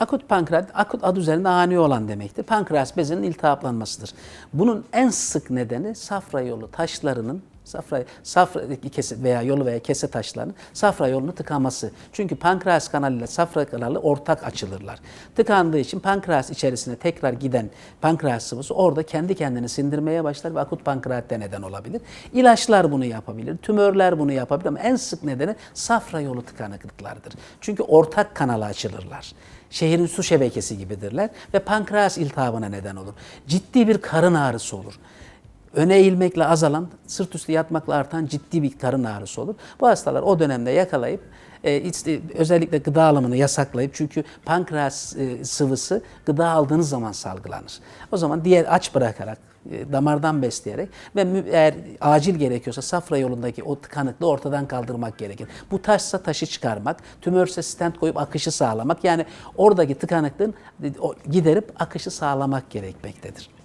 Akut pankreat, akut adı üzerinde ani olan demektir. Pankreas bezinin iltihaplanmasıdır. Bunun en sık nedeni safra yolu taşlarının safra, safra kese veya yolu veya kese taşlarının safra yolunu tıkaması. Çünkü pankreas kanalı ile safra kanalı ortak açılırlar. Tıkandığı için pankreas içerisine tekrar giden pankreas sıvısı orada kendi kendini sindirmeye başlar ve akut pankreatte neden olabilir. İlaçlar bunu yapabilir, tümörler bunu yapabilir ama en sık nedeni safra yolu tıkanıklıklardır. Çünkü ortak kanala açılırlar şehrin su şebekesi gibidirler ve pankreas iltihabına neden olur. Ciddi bir karın ağrısı olur. Öne eğilmekle azalan, sırt üstü yatmakla artan ciddi bir karın ağrısı olur. Bu hastalar o dönemde yakalayıp e, iç- özellikle gıda alımını yasaklayıp çünkü pankreas e, sıvısı gıda aldığınız zaman salgılanır. O zaman diğer aç bırakarak e, damardan besleyerek ve eğer acil gerekiyorsa safra yolundaki o tıkanıklığı ortadan kaldırmak gerekir. Bu taşsa taşı çıkarmak, tümörse stent koyup akışı sağlamak yani oradaki tıkanıklığın e, giderip akışı sağlamak gerekmektedir.